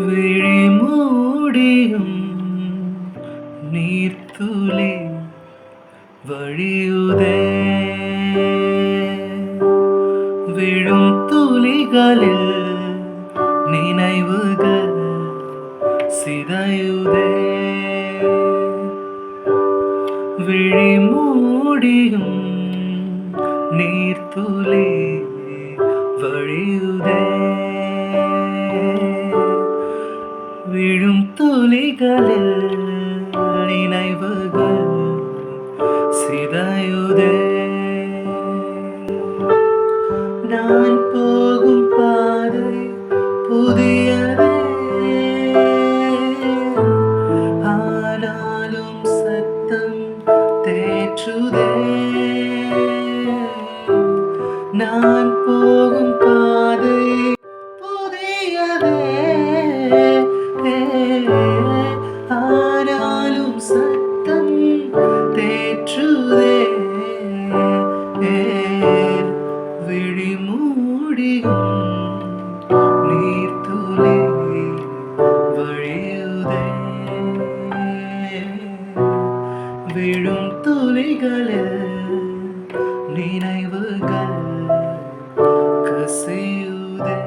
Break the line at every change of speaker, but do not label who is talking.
വിഴിമൂടിയും നീർത്തുലി വഴിയുതേ விழும் துளிகளில் நினைவுகள் சிதையுதே விழி மூடியும் நீர்த்துளி விழும் துளிகளில் நினைவுகள் சிதையுதே. நான் போகும் பாதை புதியதே. ஆனாலும் சத்தம் தேற்றுதே. நான் போகும் ആരാലും സത്തം തേറ്റുതേ. വിഴിമൂടിയും വിഴും തുലികളിൽ നിனைவுகள் കസിയുതേ.